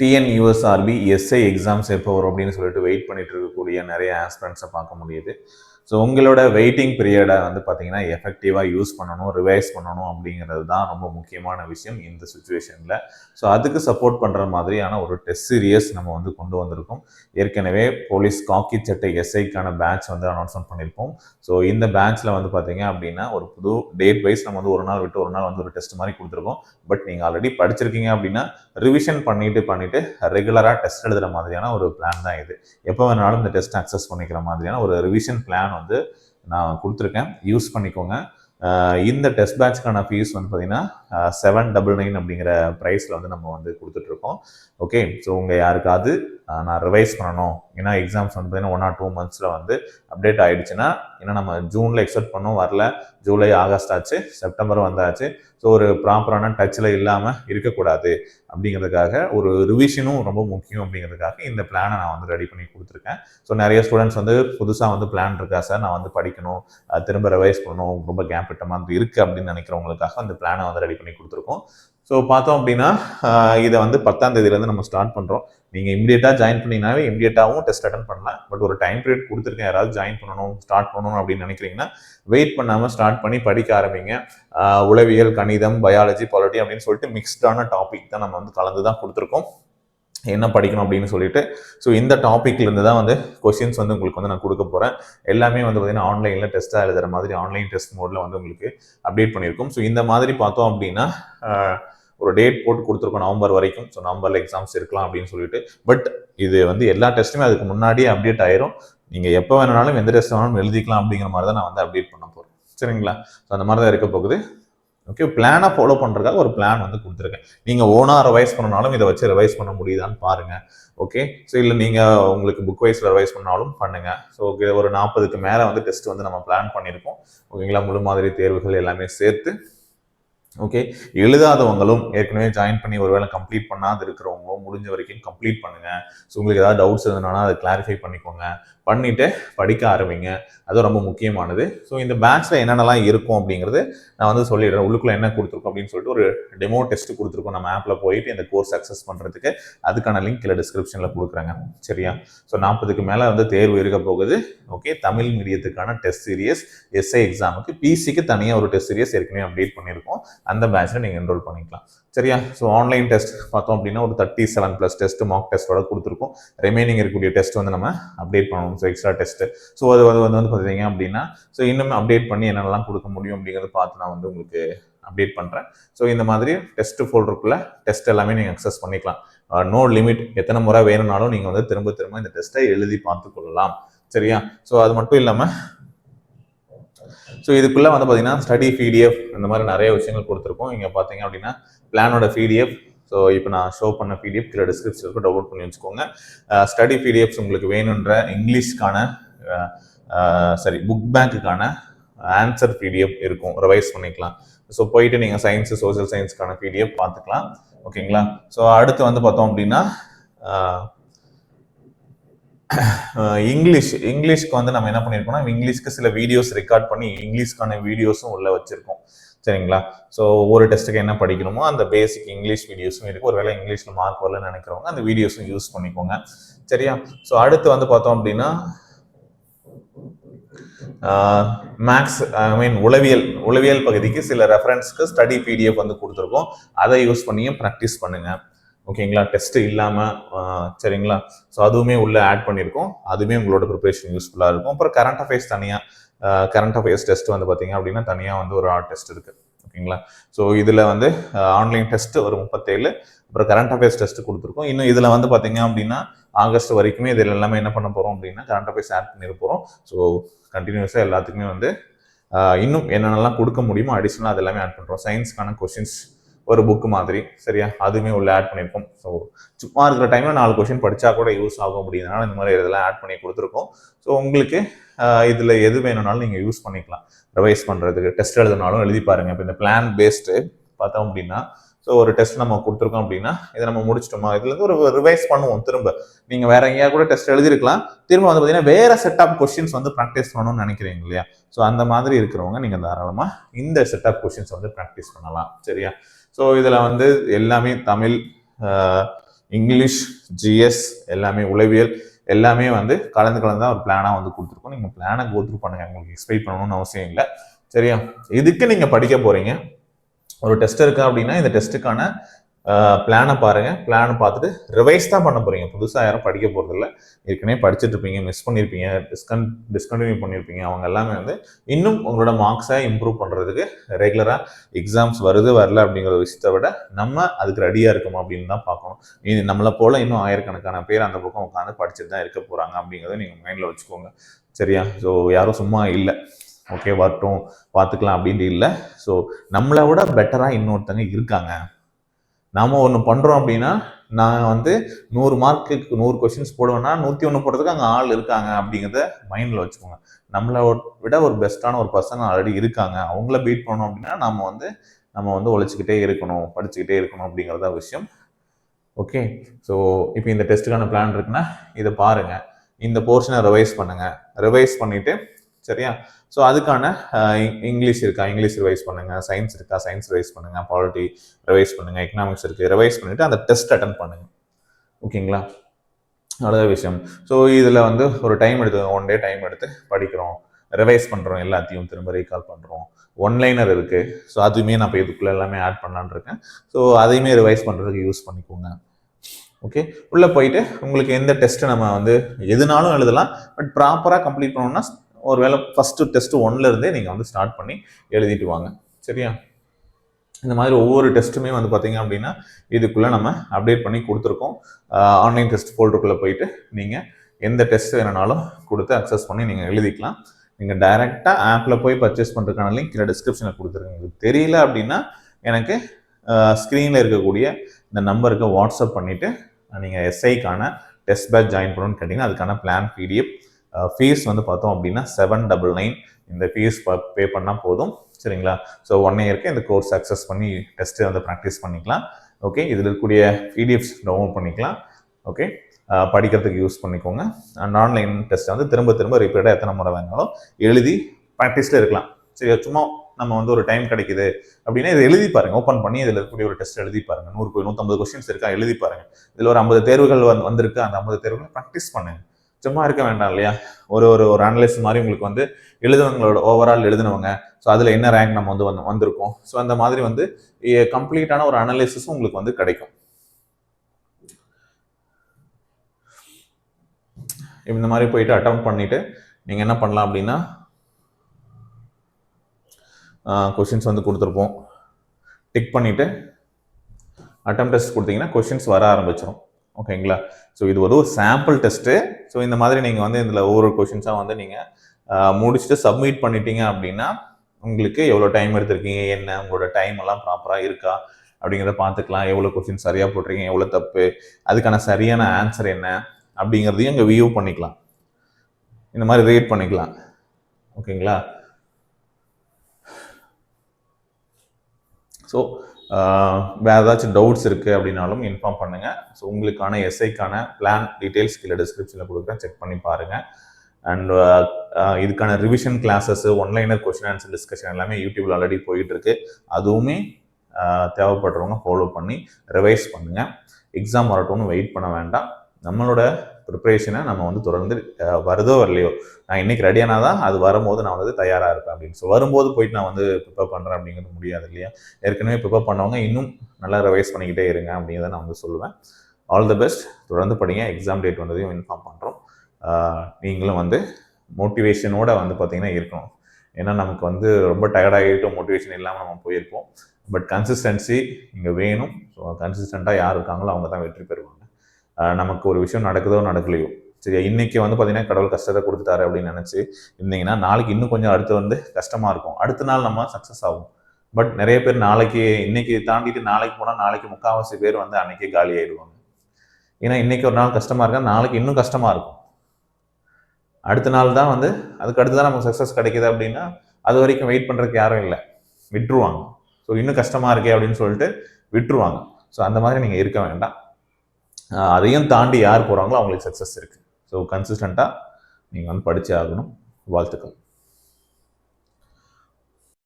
TNUSRB SI exams எப்போ வரும் அப்படின்னு சொல்லிட்டு வெயிட் பண்ணிட்டு இருக்கக்கூடிய நிறைய ஆஸ்பிரண்ட்ஸை பார்க்க முடியுது. ஸோ உங்களோட வெயிட்டிங் பீரியடை வந்து பார்த்தீங்கன்னா எஃபெக்டிவாக யூஸ் பண்ணணும் ரிவைஸ் பண்ணணும் அப்படிங்கிறது தான் ரொம்ப முக்கியமான விஷயம் இந்த சுச்சுவேஷனில் ஸோ அதுக்கு சப்போர்ட் பண்ணுற மாதிரியான ஒரு டெஸ்ட் சீரியஸ் நம்ம வந்து கொண்டு வந்திருக்கோம். ஏற்கனவே போலீஸ் காக்கி சட்டை எஸ்ஐக்கான பேட்ச் வந்து அனௌன்ஸ்மெண்ட் பண்ணியிருப்போம் ஸோ இந்த பேட்ச்சில் வந்து பார்த்தீங்க அப்படின்னா ஒரு புது டேட் வைஸ் நம்ம வந்து ஒரு நாள் விட்டு ஒரு நாள் வந்து ஒரு டெஸ்ட் மாதிரி கொடுத்துருக்கோம். பட் நீங்கள் ஆல்ரெடி படிச்சிருக்கீங்க அப்படின்னா ரிவிஷன் பண்ணிட்டு பண்ணிட்டு ரெகுலராக டெஸ்ட் எழுதுகிற மாதிரியான ஒரு பிளான் தான் இது. எப்போ வேணாலும் இந்த டெஸ்ட் அக்சஸ் பண்ணிக்கிற மாதிரியான ஒரு ரிவிஷன் பிளான் வந்து நான் கொடுத்துருக்கேன். யூஸ் பண்ணிக்கோங்க. இந்த டெஸ்ட் பேட்ச்க்கான ஃபீஸ் வந்து பார்த்தீங்கன்னா செவன் டபுள் நைன் அப்படிங்கிற ப்ரைஸில் வந்து நம்ம வந்து கொடுத்துட்ருக்கோம். ஓகே ஸோ உங்கள் யாருக்காவது நான் ரிவைஸ் பண்ணணும். ஏன்னா எக்ஸாம்ஸ் வந்து பார்த்தீங்கன்னா ஒன் ஆர் டூ மந்த்ஸில் வந்து அப்டேட் ஆகிடுச்சுன்னா ஏன்னா நம்ம ஜூனில் எக்ஸ்பெக்ட் பண்ணோம் வரல. ஜூலை ஆகஸ்ட் ஆச்சு செப்டம்பர் வந்தாச்சு. ஸோ ஒரு ப்ராப்பரான டச்சில் இல்லாமல் இருக்கக்கூடாது. அப்படிங்கிறதுக்காக ஒரு ரிவிஷனும் ரொம்ப முக்கியம் அப்படிங்கிறதுக்காக இந்த பிளானை நான் வந்து ரெடி பண்ணி கொடுத்துருக்கேன். ஸோ நிறைய ஸ்டூடெண்ட்ஸ் வந்து புதுசாக வந்து பிளான் இருக்கா சார் நான் வந்து படிக்கணும் திரும்ப ரிவைஸ் பண்ணணும் ரொம்ப கேப் விட்ட மாதிரி இருக்குது அப்படின்னு நினைக்கிறவங்களுக்காக அந்த பிளானை வந்து ரெடி பண்ணி கொடுத்துருக்கோம். ஸோ பார்த்தோம் அப்படின்னா இதை வந்து பத்தாம் தேதியிலேருந்து நம்ம ஸ்டார்ட் பண்ணுறோம் நீங்கள் இமீடியட்டாக ஜாயின் பண்ணிங்கனாவே இமீடியட்டாகவும் டெஸ்ட் அட்டன் பண்ணலாம். பட் ஒரு டைம் பீரியட் கொடுத்துருக்கேன். யாராவது ஜாயின் பண்ணணும் ஸ்டார்ட் பண்ணணும் அப்படின்னு நினைக்கிறீங்கன்னா வெயிட் பண்ணாமல் ஸ்டார்ட் பண்ணி படிக்க ஆரம்பிங்க. உளவியல் கணிதம் பயாலஜி பாலிட்டி அப்படின்னு சொல்லிட்டு மிக்ஸ்டான டாபிக் தான் நம்ம வந்து கலந்து தான் கொடுத்துருக்கோம். என்ன படிக்கணும் அப்படின்னு சொல்லிட்டு ஸோ இந்த டாப்பிக்லேருந்து தான் வந்து கொஷின்ஸ் வந்து உங்களுக்கு வந்து நான் கொடுக்க போகிறேன் எல்லாமே வந்து பார்த்தீங்கன்னா ஆன்லைனில் டெஸ்ட்டாக எழுதுற மாதிரி ஆன்லைன் டெஸ்ட் மோடில் வந்து உங்களுக்கு அப்டேட் பண்ணியிருக்கோம். ஸோ இந்த மாதிரி பார்த்தோம் அப்படின்னா ஒரு டேட் போட்டு கொடுத்துருக்கோம் நவம்பர் வரைக்கும். ஸோ நவம்பரில் எக்ஸாம்ஸ் இருக்கலாம் அப்படின்னு சொல்லிட்டு. பட் இது வந்து எல்லா டெஸ்ட்டுமே அதுக்கு முன்னாடியே அப்டேட் ஆயிரும். நீங்கள் எப்போ வேணாலும் எந்த டெஸ்ட் வேணாலும் எழுதிக்கலாம் அப்படிங்கிற மாதிரி தான் நான் வந்து அப்டேட் பண்ண போகிறேன் சரிங்களா? ஸோ அந்த மாதிரி தான் இருக்க போகுது. ஓகே பிளானை ஃபாலோ பண்ணுறதுக்காக ஒரு பிளான் வந்து கொடுத்துருக்கேன். நீங்கள் ஓனாக ரிவைஸ் பண்ணனாலும் இதை வச்சு ரிவைஸ் பண்ண முடியுதான்னு பாருங்கள் ஓகே ஸோ இல்லை நீங்கள் உங்களுக்கு புக் வைஸில் ரிவைஸ் பண்ணாலும் பண்ணுங்கள் ஸோ ஓகே ஒரு நாற்பதுக்கு மேலே வந்து டெஸ்ட் வந்து நம்ம பிளான் பண்ணியிருக்கோம். ஓகேங்களா முழு மாதிரி தேர்வுகள் எல்லாமே சேர்த்து ஓகே எழுதாதவங்களும் ஏற்கனவே ஜாயின் பண்ணி ஒருவேளை கம்ப்ளீட் பண்ணாது இருக்கிறவங்களும் முடிஞ்ச வரைக்கும் கம்ப்ளீட் பண்ணுங்கள் ஸோ உங்களுக்கு ஏதாவது டவுட்ஸ் இருந்ததுனால அதை கிளாரிஃபை பண்ணிக்கோங்க. பண்ணிவிட்டு படிக்க ஆரம்பிங்க. அது ரொம்ப முக்கியமானது. ஸோ இந்த பேட்ச்சில் என்னென்னலாம் இருக்கும் அப்படிங்கிறது நான் வந்து சொல்லிடுறேன். உள்ளுக்குள்ள என்ன கொடுத்துருக்கோம் அப்படின்னு சொல்லிட்டு ஒரு டெமோ டெஸ்ட் கொடுத்துருக்கோம். நம்ம ஆப்பில் போயிட்டு இந்த கோர்ஸ் அக்சஸ் பண்ணுறதுக்கு அதுக்கான லிங்க் இல்லை டிஸ்கிரிப்ஷனில் கொடுக்குறேங்க. சரியா? ஸோ நாற்பதுக்கு மேலே வந்து தேர்வு இருக்க போகுது. ஓகே தமிழ் மீடியத்துக்கான டெஸ்ட் சீரியஸ் எஸ்ஐ எக்ஸாமுக்கு பிசிக்கு தனியாக ஒரு டெஸ்ட் சீரியஸ் ஏற்கனவே அப்டேட் பண்ணியிருக்கோம். அந்த பேட்ச்சில் நீங்கள் என்ரோல் பண்ணிக்கலாம். சரியா? ஸோ ஆன்லைன் டெஸ்ட் பார்த்தோம் அப்படின்னா ஒரு thirty seven plus test mark டெஸ்ட்டோட கொடுத்துருக்கோம். ரிமைனிங் இருக்கக்கூடிய டெஸ்ட் வந்து நம்ம அப்டேட் பண்ணணும். ஸோ எக்ஸ்ட்ரா டெஸ்ட் ஸோ அது அது வந்து வந்து பார்த்தீங்க அப்படின்னா ஸோ இன்னும் அப்டேட் பண்ணி என்னென்னலாம் கொடுக்க முடியும் அப்படிங்கிறத பார்த்து நான் வந்து உங்களுக்கு அப்டேட் பண்ணுறேன் ஸோ இந்த மாதிரி டெஸ்ட் ஃபோல்டருக்குள்ள டெஸ்ட் எல்லாமே நீங்கள் அக்சஸ் பண்ணிக்கலாம். Uh, நோ லிமிட் எத்தனை முறை வேணும்னாலும் நீங்கள் வந்து திரும்ப திரும்ப இந்த டெஸ்ட்டை எழுதி பார்த்து கொள்ளலாம். சரியா? ஸோ அது மட்டும் இல்லாமல் ஸோ இதுக்குள்ளே வந்து பார்த்தீங்கன்னா ஸ்டடி பிடிஎஃப் இந்த மாதிரி நிறைய விஷயங்கள் கொடுத்துருக்கோம். இங்கே பார்த்தீங்க அப்படின்னா பிளானோட பிடிஎஃப் ஸோ இப்போ நான் ஷோ பண்ண பிடிஎஃப் கீழே டிஸ்கிரிப்ஷனுக்கு டவுன்லோட் பண்ணி வச்சுக்கோங்க. Uh, ஸ்டடி பிடிஎஃப்ஸ் உங்களுக்கு வேணுன்ற இங்கிலீஷ்க்கான சரி புக் பேங்க்குக்கான ஆன்சர் பிடிஎஃப் இருக்கும். ரிவைஸ் பண்ணிக்கலாம். ஸோ போயிட்டு நீங்கள் சயின்ஸு சோஷியல் சயின்ஸ்க்கான பிடிஎஃப் பார்த்துக்கலாம். ஓகேங்களா ஸோ அடுத்து வந்து பார்த்தோம் அப்படின்னா uh, இங்கிலீஷ் இங்கிலீஷ்க்கு வந்து நம்ம என்ன பண்ணியிருக்கோம்னா இங்கிலீஷ்க்கு சில வீடியோஸ் ரெக்கார்ட் பண்ணி இங்கிலீஷ்க்கான வீடியோஸும் உள்ள வச்சிருக்கோம். சரிங்களா? ஸோ ஒவ்வொரு டெஸ்ட்டுக்கு என்ன படிக்கணுமோ அந்த பேசிக் இங்கிலீஷ் வீடியோஸும் இருக்குது ஒருவேளை இங்கிலீஷில் மார்க் வரலன்னு நினைக்கிறவங்க அந்த வீடியோஸும் யூஸ் பண்ணிக்கோங்க. சரியா? ஸோ அடுத்து வந்து பார்த்தோம் அப்படின்னா மேக்ஸ் ஐ மீன் உளவியல் உளவியல் பகுதிக்கு சில ரெஃபரன்ஸ்க்கு ஸ்டடி பிடிஎஃப் வந்து கொடுத்துருக்கோம். அதை யூஸ் பண்ணியும் ப்ராக்டிஸ் பண்ணுங்கள் ஓகேங்களா? டெஸ்ட் இல்லாமல் சரிங்களா? ஸோ அதுவுமே உள்ளே ஆட் பண்ணியிருக்கோம். அதுவுமே உங்களோட ப்ரிப்பரேஷன் யூஸ்ஃபுல்லாக இருக்கும். அப்புறம் கரண்ட் அஃபேர்ஸ் தனியாக கரண்ட் அஃபேர்ஸ் டெஸ்ட் வந்து பார்த்தீங்க அப்படின்னா தனியாக வந்து ஒரு டெஸ்ட் இருக்குது ஓகேங்களா? ஸோ இதில் வந்து ஆன்லைன் டெஸ்ட் ஒரு முப்பத்தேழு அப்புறம் கரண்ட் அஃபேர்ஸ் டெஸ்ட் கொடுத்துருக்கோம். இன்னும் இதில் வந்து பார்த்தீங்க அப்படின்னா ஆகஸ்ட் வரைக்குமே இதில் எல்லாமே என்ன பண்ண போகிறோம் அப்படின்னா கரண்ட் அஃபேர்ஸ் ஆட் பண்ணிட போகிறோம் ஸோ கண்டினியூஸாக எல்லாத்துக்குமே வந்து இன்னும் என்னென்னலாம் கொடுக்க முடியுமோ அடிஷ்னலாக அது எல்லாமே ஆட் பண்ணுறோம் சயின்ஸ்க்கான கொஷின்ஸ் ஒரு புக் மாதிரி. சரியா? அதுவுமே உள்ள ஆட் பண்ணியிருக்கோம் ஸோ சும்மா இருக்கிற டைம்ல நாலு கொஷின் படிச்சா கூட யூஸ் ஆகும் அப்படிங்கிறதுனால இந்த மாதிரி இதெல்லாம் ஆட் பண்ணி கொடுத்துருக்கோம். ஸோ உங்களுக்கு இதில் இதுல எது வேணும்னாலும் நீங்க யூஸ் பண்ணிக்கலாம். ரிவைஸ் பண்றதுக்கு டெஸ்ட் எழுதுனாலும் எழுதி பாருங்க. இப்போ இந்த பிளான் பேஸ்டு பார்த்தோம் அப்படின்னா ஸோ ஒரு டெஸ்ட் நம்ம கொடுத்துருக்கோம் அப்படின்னா இதை நம்ம முடிச்சிட்டோமா? இதுலேருந்து ஒரு ரிவைஸ் பண்ணுவோம் திரும்ப. நீங்கள் வேற எங்கேயா கூட டெஸ்ட் எழுதிருக்கலாம் திரும்ப வந்து பார்த்தீங்கன்னா வேற செட் ஆஃப் கொஸ்டின்ஸ் வந்து ப்ராக்டிஸ் பண்ணணும்னு நினைக்கிறீங்க இல்லையா? ஸோ அந்த மாதிரி இருக்கிறவங்க நீங்கள் தாராளமாக இந்த செட் ஆஃப் கொஸ்டின்ஸ் வந்து ப்ராக்டிஸ் பண்ணலாம். சரியா? ஸோ இதில் வந்து எல்லாமே தமிழ் இங்கிலீஷ் ஜிஎஸ் எல்லாமே உளவியல் எல்லாமே வந்து கலந்து கலந்து தான் ஒரு பிளானாக வந்து கொடுத்துருக்கோம். நீங்கள் பிளானை கோத்ரூ பண்ணுங்க. உங்களுக்கு எக்ஸ்பிளைன் பண்ணணும்னு அவசியம் இல்லை. சரியா? இதுக்கு நீங்கள் படிக்க போகிறீங்க ஒரு டெஸ்ட் இருக்கு அப்படின்னா இந்த டெஸ்ட்டுக்கான பிளானை பாருங்கள் பிளானை பார்த்துட்டு ரிவைஸ் தான் பண்ண போகிறீங்க புதுசாக யாரும் படிக்க போகிறதில்ல ஏற்கனவே படிச்சுட்டு இருப்பீங்க மிஸ் பண்ணியிருப்பீங்க டிஸ்கன் டிஸ்கண்டினியூ பண்ணியிருப்பீங்க அவங்க எல்லாமே வந்து இன்னும் உங்களோட மார்க்ஸை இம்ப்ரூவ் பண்ணுறதுக்கு ரெகுலராக எக்ஸாம்ஸ் வருது வரல அப்படிங்கிற விஷயத்தை விட நம்ம அதுக்கு ரெடியாக இருக்கோமா அப்படின்னு தான் பார்க்கணும். இது நம்மளை போல் இன்னும் ஆயிரக்கணக்கான பேர் அந்த பக்கம் உட்காந்து படிச்சுட்டு தான் இருக்க போகிறாங்க அப்படிங்கிறத நீங்கள் மைண்டில் வச்சுக்கோங்க. சரியா? ஸோ யாரும் சும்மா இல்லை. ஓகே வரட்டும் பார்த்துக்கலாம் அப்படின்ட்டு இல்லை. ஸோ நம்மளை விட பெட்டராக இன்னொருத்தங்க இருக்காங்க. நாம் ஒன்று பண்ணுறோம் அப்படின்னா நான் வந்து நூறு மார்க்குக்கு நூறு கொஷின்ஸ் போடுவேன்னா நூற்றி ஒன்று போடுறதுக்கு அங்கே ஆள் இருக்காங்க அப்படிங்கிறத மைண்டில் வச்சுக்கோங்க. நம்மளை விட ஒரு பெஸ்ட்டான ஒரு பர்சன் ஆல்ரெடி இருக்காங்க. அவங்கள பீட் பண்ணோம் அப்படின்னா நம்ம வந்து நம்ம வந்து உழைச்சிக்கிட்டே இருக்கணும் படிச்சுக்கிட்டே இருக்கணும் அப்படிங்கிறதா விஷயம். ஓகே ஸோ இப்போ இந்த டெஸ்ட்டுக்கான பிளான் இருக்குன்னா இதை பாருங்கள் இந்த போர்ஷனை ரிவைஸ் பண்ணுங்கள் ரிவைஸ் பண்ணிவிட்டு சரியா? ஸோ அதுக்கான இங்கிலீஷ் இருக்கா? இங்கிலீஷ் ரிவைஸ் பண்ணுங்க. சயின்ஸ் இருக்கா? சயின்ஸ் ரிவைஸ் பண்ணுங்க. பாலிட்டி ரிவைஸ் பண்ணுங்க. எக்கனாமிக்ஸ் இருக்கு. ரிவைஸ் பண்ணிட்டு அந்த டெஸ்ட் அட்டன் பண்ணுங்க. ஓகேங்களா? அவ்வளோதான் விஷயம். ஸோ இதில் வந்து ஒரு டைம் எடுத்து ஒன் டே டைம் எடுத்து படிக்கிறோம். ரிவைஸ் பண்ணுறோம் எல்லாத்தையும். திரும்ப ரீகால் பண்ணுறோம் ஒன்லைனர் இருக்குது ஸோ அதுவுமே நான் இப்போ இதுக்குள்ளே எல்லாமே ஆட் பண்ணலான்னு இருக்கேன். ஸோ அதையுமே ரிவைஸ் பண்ணுறதுக்கு யூஸ் பண்ணிக்கோங்க. ஓகே உள்ளே போயிட்டு உங்களுக்கு எந்த டெஸ்ட்டு நம்ம வந்து எதுனாலும் எழுதலாம். பட் ப்ராப்பராக கம்ப்ளீட் ஒரு ஒருவேளை ஃபஸ்ட்டு டெஸ்ட்டு ஒன்லேருந்தே நீங்கள் வந்து ஸ்டார்ட் பண்ணி எழுதிட்டு வாங்க. சரியா? இந்த மாதிரி ஒவ்வொரு டெஸ்ட்டுமே வந்து பார்த்தீங்க அப்படின்னா இதுக்குள்ளே நம்ம அப்டேட் பண்ணி கொடுத்துருக்கோம். ஆன்லைன் டெஸ்ட் ஃபோல்டருக்குள்ளே போயிட்டு நீங்கள் எந்த டெஸ்ட் வேணுனாலும் கொடுத்து அக்சஸ் பண்ணி நீங்கள் எழுதிக்கலாம். நீங்கள் டைரெக்டாக ஆப்பில் போய் பர்ச்சேஸ் பண்ணுறதுக்கான லிங்க் இல்லை டிஸ்கிரிப்ஷனில் கொடுத்துருங்க உங்களுக்கு தெரியல அப்படின்னா எனக்கு ஸ்க்ரீனில் இருக்கக்கூடிய இந்த நம்பருக்கு வாட்ஸ்அப் பண்ணிவிட்டு நீங்கள் எஸ்ஐக்கான டெஸ்ட் பேட்ச் ஜாயின் பண்ணணும்னு கேட்டிங்கன்னா அதுக்கான பிளான் பிடிஎஃப் ஃபீஸ் வந்து பார்த்தோம் அப்படின்னா செவன் டபுள் நைன் இந்த ஃபீஸ் பே பண்ணால் போதும். சரிங்களா? ஸோ ஒன் இயருக்கு இந்த கோர்ஸ் அக்சஸ் பண்ணி டெஸ்ட்டு வந்து ப்ராக்டிஸ் பண்ணிக்கலாம். ஓகே இதில் இருக்கக்கூடிய பிடிஎஃப்ஸ் டவுன்லோட் பண்ணிக்கலாம். ஓகே படிக்கிறதுக்கு யூஸ் பண்ணிக்கோங்க. அண்ட் ஆன்லைன் டெஸ்ட்டை வந்து திரும்ப திரும்ப ரிப்பீட்டாக எத்தனை முறை வேணாலும் எழுதி ப்ராக்டிஸில் இருக்கலாம். சரி சும்மா நம்ம வந்து ஒரு டைம் கிடைக்குது அப்படின்னா இதை எழுதி பாருங்க. ஓப்பன் பண்ணி இதில் இருக்கக்கூடிய ஒரு டெஸ்ட் எழுதி பாருங்க. நூறு நூற்றம்பது கொஸ்டின்ஸ் இருக்கா? எழுதி பாருங்க. இதில் ஒரு ஐம்பது தேர்வுகள் வந்து வந்திருக்கு? அந்த ஐம்பது தேர்வுகளை ப்ராக்டிஸ் பண்ணுங்க. சும்மா இருக்க வேண்டாம் இல்லையா? ஒரு ஒரு ஒரு அனலிஸ்ட் மாதிரி உங்களுக்கு வந்து எழுதுனவங்களோட ஓவரால் எழுதுனவங்க. ஸோ அதில் என்ன ரேங்க் நம்ம வந்து வந்து வந்திருக்கோம்? ஸோ அந்த மாதிரி வந்து கம்ப்ளீட்டான ஒரு அனலிசிஸும் உங்களுக்கு வந்து கிடைக்கும். இந்த மாதிரி போயிட்டு அட்டம் பண்ணிட்டு நீங்கள் என்ன பண்ணலாம் அப்படின்னா கொஷின்ஸ் வந்து கொடுத்துருப்போம். டிக் பண்ணிவிட்டு அட்டம் டெஸ்ட் கொடுத்தீங்கன்னா கொஷின்ஸ் வர ஆரம்பிச்சிடும் ஓகேங்களா? ஸோ இது ஒரு ஒரு சாம்பிள் டெஸ்ட்டு ஸோ இந்த மாதிரி நீங்கள் வந்து இதில் ஒவ்வொரு கொஷின்ஸாக வந்து நீங்கள் முடிச்சுட்டு சப்மிட் பண்ணிட்டீங்க அப்படின்னா உங்களுக்கு எவ்வளோ டைம் எடுத்திருக்கீங்க என்ன உங்களோட டைம் எல்லாம் ப்ராப்பராக இருக்கா அப்படிங்கிறத பார்த்துக்கலாம். எவ்வளோ கொஷின் சரியாக போட்டிருக்கீங்க எவ்வளோ தப்பு அதுக்கான சரியான ஆன்சர் என்ன அப்படிங்கிறதையும் இங்கே வியூ பண்ணிக்கலாம். இந்த மாதிரி ரேட் பண்ணிக்கலாம். ஓகேங்களா? ஸோ வேறு ஏதாச்சும் டவுட்ஸ் இருக்குது அப்படின்னாலும் இன்ஃபார்ம் பண்ணுங்கள் ஸோ உங்களுக்கான எஸ்ஐக்கான பிளான் டீட்டெயில்ஸ் கீழே டிஸ்கிரிப்ஷனில் கொடுக்குறேன். செக் பண்ணி பாருங்கள் அண்ட் இதுக்கான revision classes one liner question answer discussion எல்லாமே யூடியூப்ல ஆல்ரெடி போயிட்டு இருக்கு அதுவுமே தேவைப்படுறவங்க ஃபாலோ பண்ணி ரிவைஸ் பண்ணுங்கள் எக்ஸாம் வரட்டும்னு வெயிட் பண்ண வேண்டாம். நம்மளோட ப்ரிப்பரேஷனை நம்ம வந்து தொடர்ந்து வருதோ வரலையோ நான் இன்னைக்கு ரெடியானா தான் அது வரும்போது நான் வந்து தயாராக இருப்பேன் அப்படின்னு ஸோ வரும்போது போயிட்டு நான் வந்து ப்ரிப்பேர் பண்ணுறேன் அப்படிங்கிறது முடியாது இல்லையா? ஏற்கனவே ப்ரிப்பேர் பண்ணவங்க இன்னும் நல்லா ரிவைஸ் பண்ணிக்கிட்டே இருங்க அப்படிங்கிறத நான் வந்து சொல்லுவேன். ஆல் தி பெஸ்ட் தொடர்ந்து படிங்க. எக்ஸாம் டேட் வந்ததையும் இன்ஃபார்ம் பண்ணுறோம் நீங்களும் வந்து மோட்டிவேஷனோட வந்து பார்த்தீங்கன்னா இருக்கணும். ஏன்னா நமக்கு வந்து ரொம்ப டயர்டாகிட்டு மோட்டிவேஷன் இல்லாமல் நம்ம போயிருப்போம். பட் கன்சிஸ்டன்சி இங்கே வேணும். ஸோ கன்சிஸ்டண்ட்டாக யார் இருக்காங்களோ அவங்க தான் வெற்றி பெறுவாங்க. நமக்கு ஒரு விஷயம் நடக்குதோ நடக்கலையோ. சரியா? இன்னைக்கு வந்து பார்த்தீங்கன்னா கடவுள் கஷ்டத்தை கொடுத்துட்டாரு அப்படின்னு நினச்சி இருந்தீங்கன்னா நாளைக்கு இன்னும் கொஞ்சம் அடுத்து வந்து கஷ்டமாக இருக்கும். அடுத்த நாள் நம்ம சக்ஸஸ் ஆகும். பட் நிறைய பேர் நாளைக்கு இன்னைக்கு தாண்டிட்டு நாளைக்கு போனால் நாளைக்கு முக்கால்வாசி பேர் வந்து அன்னைக்கே காலி ஆயிடுவாங்க. ஏன்னா இன்னைக்கு ஒரு நாள் கஷ்டமாக இருக்கா? நாளைக்கு இன்னும் கஷ்டமாக இருக்கும். அடுத்த நாள் தான் வந்து அதுக்கு அடுத்து தான் நமக்கு சக்ஸஸ் கிடைக்குது அப்படின்னா அது வரைக்கும் வெயிட் பண்ணுறதுக்கு யாரும் இல்லை. விட்டுருவாங்க. ஸோ இன்னும் கஷ்டமாக இருக்கே அப்படின்னு சொல்லிட்டு விட்டுருவாங்க. ஸோ அந்த மாதிரி நீங்கள் இருக்க வேண்டாம். அதையும் தாண்டி யார் போகிறாங்களோ அவங்களுக்கு சக்ஸஸ் இருக்குது ஸோ கன்சிஸ்டண்ட்டாக நீங்கள் வந்து படித்தே ஆகணும். வாழ்த்துக்கள்.